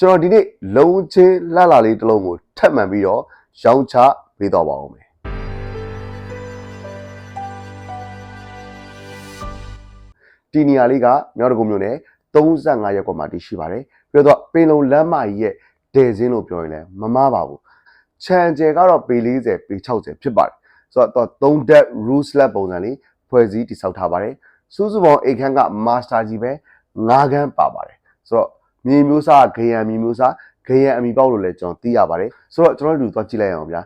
ကျွန်တော်ဒီနေ့လုံးချင်းလှလှလေးတစ်လုံးကိုထပ်မှန်ပြီးတော့ရောင်းချပေးတော့ပါအောင်မယ်ဒီနေရာလေးကမြောက်တကုံမြို့နယ်35ရပ်ကွက်မှာတည်ရှိပါတယ်ပြီးတော့ပင်လုံလမ်းမကြီးရဲ့ဒယ်စင်းလို့ပြောရင်လည်းမမားပါဘူးခြံကျယ်ကတော့ပေ40ပေ60ဖြစ်ပါတယ်ဆိုတော့3 deck roof slab ပုံစံလေးဖွဲ့စည်းတည်ဆောက်ထားပါတယ်စူးစူပေါင်းအိတ်ခမ်းက master ကြီးပဲ9ခန်းပါပါတယ်ဆိုတော့ မြေမျိုးစားဂရံမြေမျိုးစားဂရံအမီပေါက်လို့လည်းကျွန်တော်သိရပါတယ်ဆိုတော့ကျွန်တော်တို့သွားကြည့်လိုက်အောင်ဗျာ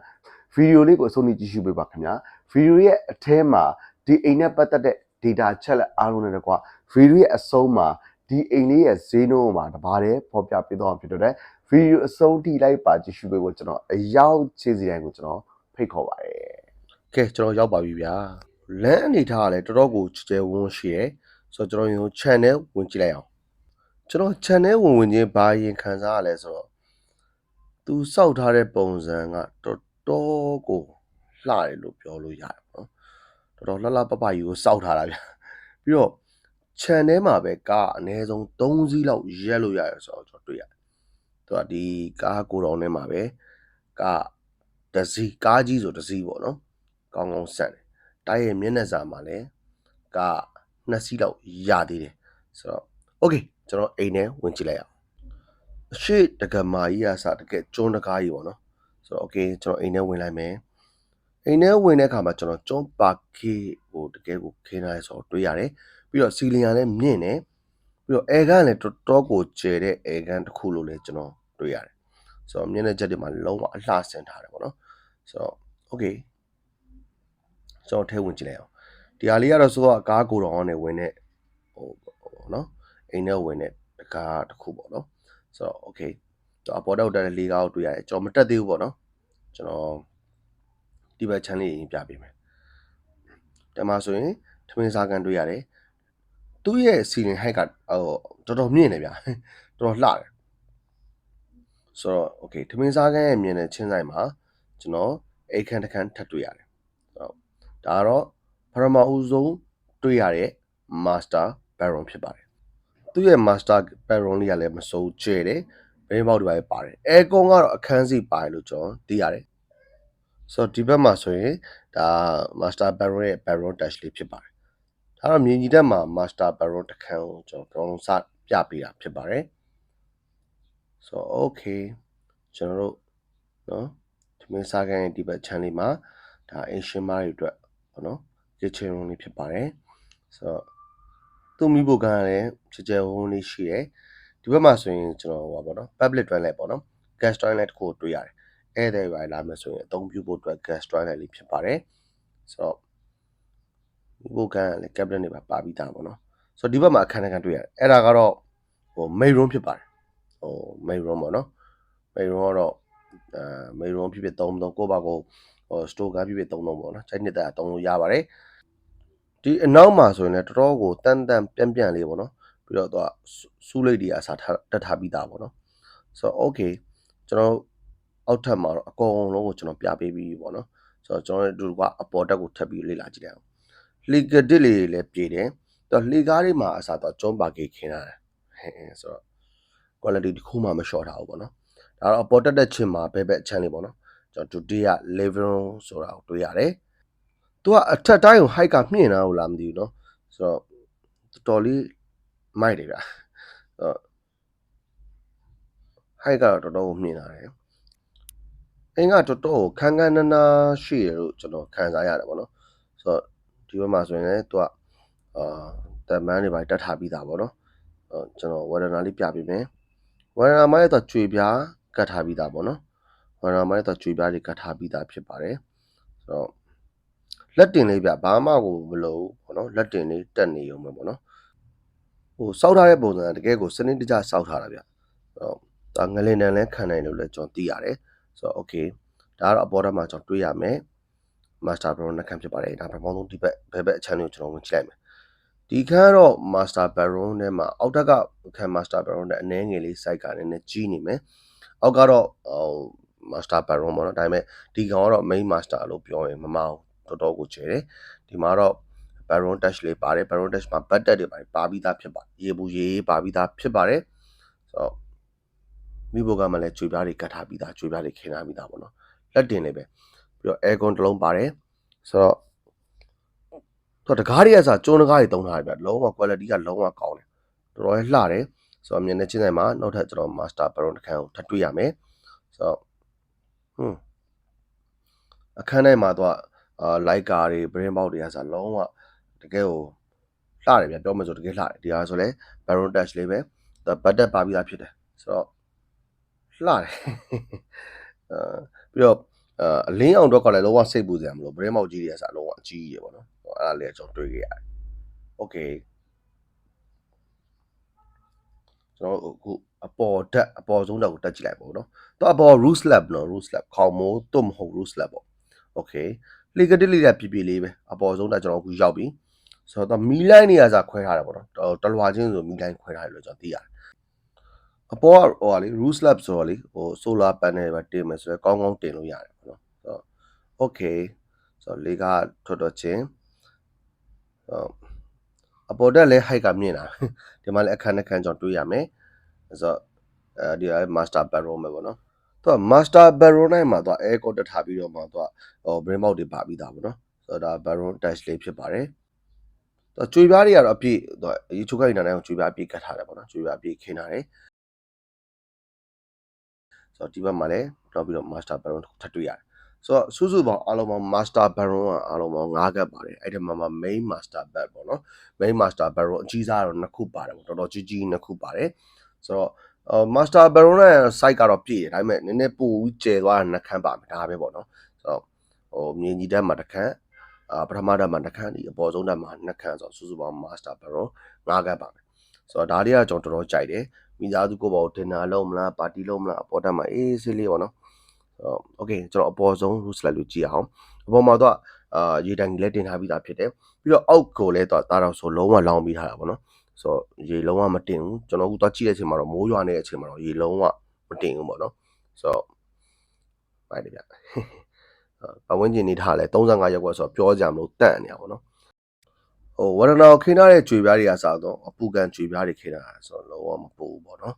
ဗီဒီယိုလေးကိုအဆုံးထိကြည့်ရှုပေးပါခင်ဗျာဗီဒီယိုရဲ့အထဲမှာဒီအိမ်နဲ့ပတ်သက်တဲ့ data ချက်လက်အားလုံးနဲ့တကွာဗီဒီယိုရဲ့အဆုံးမှာဒီအိမ်လေးရဲ့ဈေးနှုန်းမှာတပါးတည်းပေါ်ပြပေးတော့ဖြစ်တဲ့ဗီဒီယိုအဆုံးထိလိုက်ပါကြည့်ရှုပေးဖို့ကျွန်တော်အရောက်ခြေစီတိုင်းကိုကျွန်တော်ဖိတ်ခေါ်ပါတယ်ကဲကျွန်တော်ရောက်ပါပြီဗျာလမ်းအနေထားကလည်းတော်တော်ကိုချဲချဲဝန်းရှိရယ်ဆိုတော့ကျွန်တော်ရင် channel ဝင်ကြည့်လိုက်အောင် ကျွန်တော် channel ဝင်ဝင်ချင်းဘာရင်ခံစားရလဲဆိုတော့သူစောက်ထားတဲ့ပုံစံကတော်တော်ကိုလှတယ်လို့ပြောလို့ရတယ်နော်တော်တော်လှလှပပကြီးကိုစောက်ထားတာဗျာပြီးတော့ channel မှာပဲကားအနည်းဆုံး3စီးလောက်ရက်လို့ရတယ်ဆိုတော့ကျွန်တော်တွေ့ရတယ်သူကဒီကားကိုယ်တော်ထဲမှာပဲကားတစ်စီးကားကြီးဆိုတစ်စီးပေါ့နော်ကောင်းကောင်းဆက်တယ်။တားရဲ့မျက်နှာစာမှာလည်းကနှစ်စီးလောက်ရသေးတယ်။ဆိုတော့ okay ကျွန်တော်အိမ်ထဲဝင်ကြည့်လိုက်အောင်။အရှိတကမာကြီးအစားတကယ်ကျွန်းတကားကြီးပေါ့နော်။ဆိုတော့ okay ကျွန်တော်အိမ်ထဲဝင်လိုက်မယ်။အိမ်ထဲဝင်တဲ့အခါမှာကျွန်တော်ကျွန်းပါကေဟိုတကယ်ကိုခင်းထားရဲဆိုတော့တွေးရတယ်။ပြီးတော့စီလင်ကလည်းမြင့်တယ်။ပြီးတော့အဲကန်လည်းတော်တော်ကိုကျယ်တဲ့အဲကန်တစ်ခုလို့လည်းကျွန်တော်တွေးရတယ်။ဆိုတော့မျက်နှာချက်တွေမှာလုံးဝအလှဆင်ထားတယ်ပေါ့နော်။ဆိုတော့ okay ကျွန်တော်ထဲဝင်ကြည့်လိုက်အောင်ဒီဟာလေးကတော့ဆိုတော့ကားကိုတော်နဲ့ဝင်တဲ့ဟိုဟိုနော် အိမ်ထဲဝင်တဲ့ကားတစ်ခုပေါ့နော်ဆိုတော့ okay ကျွန်တော်အပေါ်တော့တက်တဲ့လေးကားကိုတွေ့ရတယ်ကျွန်တော်မတက်သေးဘူးပေါ့နော်ကျွန်တော်ဒီဘက် channel လေးရင်ပြပေးမယ်တမဆိုရင်ထမင်းစားကန်တွေ့ရတယ်သူ့ရဲ့စီလင် height ကဟိုတော်တော်မြင့်နေဗျာတော်တော်လှတယ်ဆိုတော့ okay ထမင်းစားကန်ရဲ့မြင်တဲ့ချင်းဆိုင်မှာကျွန်တော်အိတ်ခမ်းတစ်ခမ်းထပ်တွေ့ရတယ်ဆိုတော့ဒါကတော့ပထမဦးဆုံးတွေ့ရတဲ့ master baron ဖြစ်ပါတယ် သူ့ရဲ့ master baron လေးကလည်းမစိုးကျဲတယ်ဘင်းပေါက်တွေပါပါတယ်အဲကွန်ကတော့အခန်းစီပါတယ်လို့ကျွန်တော်သိရတယ်ဆိုတော့ဒီဘက်မှာဆိုရင်ဒါ master baron ရဲ့ baron dash လေးဖြစ်ပါတယ်ဒါတော့မြင်ကြီးတက်မှာ master baron တစ်ခန်းကိုကျွန်တော်ကောင်းစပြပေးတာဖြစ်ပါတယ်ဆိုတော့ okay ကျွန်တော်တို့နော်ဒီမင်းစားကန်ရဲ့ဒီဘက် channel လေးမှာဒါ ancient မားတွေအတွက်ပေါ့နော် kitchen room လေးဖြစ်ပါတယ်ဆိုတော့ သူ့မိဖို့ကန်းလည်းချေချေဝုန်းလေးရှိတယ်ဒီဘက်မှာဆိုရင်ကျွန်တော်ဟိုပါပေါ့နော် public toilet ပေါ့နော် gas toilet တခုတွေ့ရတယ်ဧည့်သည်ရိုင်လာမယ်ဆိုရင်အသုံးပြုဖို့အတွက် gas toilet လေးဖြစ်ပါတယ်ဆိုတော့မိဖို့ကန်းလည်း cabinet တွေပါပါပြီးသားပေါ့နော်ဆိုတော့ဒီဘက်မှာအခန်းတစ်ခန်းတွေ့ရတယ်အဲ့ဒါကတော့ဟို main room ဖြစ်ပါတယ်ဟို main room ပေါ့နော် main room ကတော့အဲ main room ဖြစ်ဖြစ်သုံးသုံးကိုယ့်ဘာကိုဟို store ကဖြစ်ဖြစ်သုံးသုံးပေါ့နော်ချိန်နှစ်သက်သုံးလို့ရပါတယ် ဒီအနောက်မှာဆိုရင်လည်းတော်တော်ကိုတန်တန်ပြန့်ပြန့်လေးပေါ့နော်ပြီးတော့သူကစူးလိတ်တွေအစားတက်ထားပြီးသားပေါ့နော်ဆိုတော့ okay ကျွန်တော်အောက်ထပ်မှာတော့အကုန်လုံးကိုကျွန်တော်ပြပေးပြီးပေါ့နော်ဆိုတော့ကျွန်တော်တို့ကအပေါ်တက်ကိုထပ်ပြီးလေ့လာကြည့်လိုက်အောင်လီကဒစ်လေးလည်းပြေတယ်တော့လေကားလေးမှာအစားတော့ကျုံးပါကေခင်းတာဟဲ့ဆိုတော့ quality တစ်ခုမှမလျှော့ထားဘူးပေါ့နော်ဒါတော့အပေါ်တက်တဲ့ချင်းမှာဘဲဘက်အချမ်းလေးပေါ့နော်ကျွန်တော်ဒုတိယ living room ဆိုတာကိုတွေ့ရတယ်။ သူကအထက်တိုင်းကို height ကမြင့်တာကိုလားမသိဘူးเนาะဆိုတော့တော်တော်လေးမိုက်တယ်ဗျာ။ဆိုတော့ height ကတော့တော်တော်ကိုမြင့်လာတယ်။အင်းကတော်တော်ကိုခန်းခန်းနားနားရှိတယ်လို့ကျွန်တော်ခံစားရတယ်ပေါ့နော်။ဆိုတော့ဒီဘက်မှာဆိုရင်လည်းသူကအာတမန်းတွေပါတက်ထားပြီးသားပေါ့နော်။အော်ကျွန်တော်ဝရနာလေးပြပေးမယ်။ဝရနာမိုင်းတော့ကျွေပြားကတ်ထားပြီးသားပေါ့နော်။ဝရနာမိုင်းတော့ကျွေပြားတွေကတ်ထားပြီးသားဖြစ်ပါတယ်။ဆိုတော့ လက်တင်လေးပြဘာမှကိုမလို့ပေါ့နော်လက်တင်လေးတက်နေရုံပဲပေါ့နော်ဟိုစောက်ထားတဲ့ပုံစံကတကယ်ကိုစနစ်တကျစောက်ထားတာဗျဟိုဒါငလင်တန်လဲခံနိုင်လို့လဲကျွန်တော်သိရတယ်ဆိုတော့ okay ဒါကတော့အပေါ်ထပ်မှာကျွန်တော်တွေးရမယ် master baron နှက်ခမ်းဖြစ်ပါတယ်ဒါပထမဆုံးဒီဘက်ဘယ်ဘက်အချမ်းလေးကိုကျွန်တော်ဝင်ကြည့်လိုက်မယ်ဒီခန်းတော့ master baron ထဲမှာအောက်ထက်ကခန်း master baron နဲ့အနည်းငယ်လေး site ကလည်းနည်းကြီးနေမယ်အောက်ကတော့ဟို master baron ပေါ့နော်ဒါပေမဲ့ဒီကောင်ကတော့ main master လို့ပြောရင်မမအောင် တော်တော်ကိုကျယ်တယ်ဒီမှာတော့ baron dash လေးပါတယ် baron dash မှာ budget တွေပါတယ်ပါပြီးသားဖြစ်ပါရေဘူးရေပါပြီးသားဖြစ်ပါတယ်ဆိုတော့မိဘကမှလည်းကြွေပြားတွေကတ်ထားပြီးသားကြွေပြားတွေခင်းထားပြီးသားပေါ့နော်လက်တင်လေးပဲပြီးတော့ aircon တစ်လုံးပါတယ်ဆိုတော့သူကတကားတွေကစားကျုံးတကားတွေတုံးထားတယ်ဗျလုံးဝ quality ကလုံးဝကောင်းတယ်တော်တော်လေးလှတယ်ဆိုတော့အမြင်နဲ့ချင်းဆိုင်မှာနောက်ထပ်ကျွန်တော် master baron တစ်ခန်းကိုထပ်တွေ့ရမယ်ဆိုတော့ဟွန်းအခန်းထဲမှာတော့ အာ light ကာတွေ brain box တွေကစားလုံးဝတကယ်ကိုလှတယ်ဗျပြောမှဆိုတကယ်လှတယ်ဒီဟာဆိုလဲ baron touch လေးပဲသူဘတ်တက်ပါပြီးသားဖြစ်တယ်ဆိုတော့လှတယ်အာပြီးတော့အာအလင်းအောင်တော့ကလည်းလုံးဝစိတ်ပူစရာမလို brain box ကြီးတွေကစားလုံးဝအကြီးကြီးရပေါ့နော်ဟိုအဲ့ဒါလေးကကျွန်တော်တွေ့ခဲ့ရတယ် okay ကျွန်တော်အခုအပေါ်တက်အပေါ်ဆုံးတက်ကိုတက်ကြည့်လိုက်ပါဦးနော်။တော့အပေါ် roof slab နော် roof slab ခေါင်မိုးတွတ်မဟုတ် roof slab ပေါ့။ Okay လေကတစ်လေးကပြပြလေးပဲအပေါ်ဆုံးတက်ကျွန်တော်အခုရောက်ပြီ။ဆိုတော့မီလိုင်းနေရာစားခွဲထားတယ်ပေါ့နော်။တလွာချင်းဆိုမီလိုင်းခွဲထားတယ်လို့ကျွန်တော်သိရတယ်။အပေါ်ကဟိုဟာလေ roof slab ဆိုတော့လေဟို solar panel ပဲတင်မယ်ဆိုတော့ကောင်းကောင်းတင်လို့ရတယ်ပေါ့နော်။ဆိုတော့ okay ဆိုတော့လေကထွက်တော့ချင်းဟောအပေါ်တက်လဲ height ကမြင့်တာဒီမှာလဲအခန်းတစ်ခန်းကျွန်တော်တွေ့ရမယ်ဆိုတော့အဲဒီ master bedroom ပဲပေါ့နော် သူက master bedroom နိုင်မှာသူက air con တက်ထားပြီးတော့မှသူကဟို brain box တွေပါပြီးသားပေါ့နော်ဆိုတော့ဒါ bedroom touch လေးဖြစ်ပါတယ်သူကျွေပြားတွေကတော့အပြည့်သူအရေးချိုးခိုင်းနေတာနဲ့ကျွေပြားအပြည့်ကတ်ထားတယ်ပေါ့နော်ကျွေပြားအပြည့်ခင်းထားတယ်ဆိုတော့ဒီဘက်မှာလည်းနောက်ပြီးတော့ master bedroom ထပ်တွေ့ရတယ်ဆိုတော့စုစုပေါင်းအားလုံးပေါင်း master bedroom ကအားလုံးပေါင်း5ကတ်ပါတယ်အဲ့ဒီမှာမှာ main master bed ပေါ့နော် main master bedroom အကြီးစားတော့နှစ်ခုပါတယ်ပေါ့တော်တော်ကြီးကြီးနှစ်ခုပါတယ်ဆိုတော့ အော် master bedroom နဲ့ site ကတော့ပြည့်တယ်ဒါပေမဲ့နည်းနည်းပိုပြီးကျယ်သွားတဲ့နှစ်ခန်းပါမယ်ဒါပဲပေါ့နော်ဆိုတော့ဟိုမြင်ကြီးတက်မှာတစ်ခန်းအာပထမတက်မှာတစ်ခန်းဒီအပေါ်ဆုံးတက်မှာနှစ်ခန်းဆိုတော့စုစုပေါင်း master bedroom ၅ခန်းပါမယ်ဆိုတော့ဒါတွေကကျွန်တော်တော်တော်ကြိုက်တယ်မိသားစုကိုပေါ့ dinner လုပ်မလားပါတီလုပ်မလားအပေါ်တက်မှာအေးဆေးလေးပေါ့နော်ဆိုတော့ okay ကျွန်တော်အပေါ်ဆုံး roof slide လို့ကြည့်အောင်အပေါ်မှာတော့အာရေတံကြီးလည်းတင်ထားပြီးသားဖြစ်တယ်ပြီးတော့အောက်ကိုလည်းတော့တာတော့ဆိုလုံးဝလောင်းပြီးထားတာပေါ့နော် ဆိုတော့ရေလုံးဝမတင်ဘူးကျွန်တော်အခုသွားကြည့်တဲ့အချိန်မှာတော့မိုးရွာနေတဲ့အချိန်မှာတော့ရေလုံးဝမတင်ဘူးပေါ့နော်ဆိုတော့ပါတယ်ဗျပဝန်းကျင်နေထားလဲ35ရက်ကွက်ဆိုတော့ပြောကြမလို့တန့်နေရပါတော့ဟိုဝရနာကိုခင်းထားတဲ့ကြွေပြားတွေကစားတော့အပူကန်ကြွေပြားတွေခင်းတာဆိုတော့လုံးဝမပူဘူးပေါ့နော်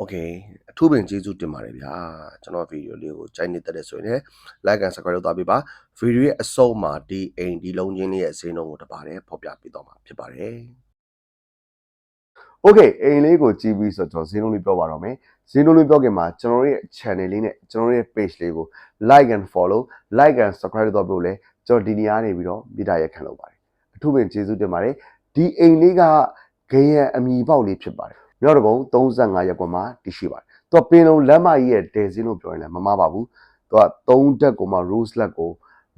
Okay အထူးပင်ကျေးဇူးတင်ပါတယ်ဗျာကျွန်တော်ဗီဒီယိုလေးကိုကြိုက်နေတဲ့ဆိုရင်လည်း like and subscribe လုပ်သွားပေးပါဗီဒီယိုရဲ့အဆုံးမှာဒီအိမ်ဒီလုံးချင်းလေးရဲ့အစိမ်းလုံးကိုတပါတယ်ဖော်ပြပေးတော့မှာဖြစ်ပါတယ် Okay အိမ်လေးကိုကြည့်ပြီးဆိုတော့ကျွန်တော်ဈေးနှုန်းလေးပြောပါတော့မယ်ဈေးနှုန်းလေးပြောခင်မှာကျွန်တော်တို့ရဲ့ channel လေးနဲ့ကျွန်တော်တို့ရဲ့ page လေးကို like and follow like and subscribe လုပ်တော့ဖို့လဲကျွန်တော်ဒီနေရာနေပြီးတော့မိတာရက်ခံလုပ်ပါတယ်အထူးပင်ကျေးဇူးတင်ပါတယ်ဒီအိမ်လေးကဂရန်အမီပေါက်လေးဖြစ်ပါတယ်မြောက်တကုံ35ရက်ကွန်မှာတည်ရှိပါတယ်သူကပင်လုံးလမ်းမကြီးရဲ့ဒယ်စင်းလို့ပြောရင်လည်းမမှားပါဘူးသူက3တက်ကိုမှ rose leg ကို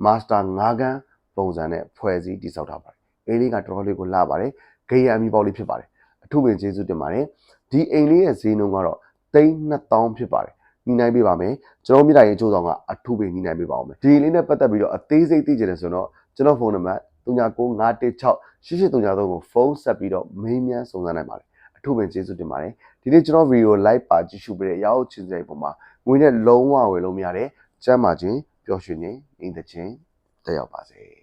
master 9ခန်းပုံစံနဲ့ဖွဲ့စည်းတည်ဆောက်ထားပါတယ်အိမ်လေးကတော်တော်လေးကိုလှပါတယ်ဂရန်အမီပေါက်လေးဖြစ်ပါတယ်အ ထူးပင်ကျေးဇူးတင်ပါတယ်ဒီအိမ်လေးရဲ့ဈေးနှုန်းကတော့3200ဖြစ်ပါတယ်ညီနိုင်ပေးပါမယ်ကျွန်တော်မြစ်တာရင်ချိုးဆောင်ကအထူးပင်ညီနိုင်ပေးပါအောင်မယ်ဒီလေးနဲ့ပတ်သက်ပြီးတော့အသေးစိတ်သိချင်တယ်ဆိုတော့ကျွန်တော်ဖုန်းနံပါတ်399516 8833ကိုဖုန်းဆက်ပြီးတော့မေးမြန်းစုံစမ်းနိုင်ပါတယ်အထူးပင်ကျေးဇူးတင်ပါတယ်ဒီနေ့ကျွန်တော်ဗီဒီယို live ပါကြည့်ရှုပေးတဲ့ရောက်ချင်းစိတ်ပုံမှာငွေနဲ့လုံးဝဝယ်လို့မရတဲ့ကျမ်းမာခြင်းပျော်ရွှင်ခြင်းအိမ်သက်ခြင်းတက်ရောက်ပါစေ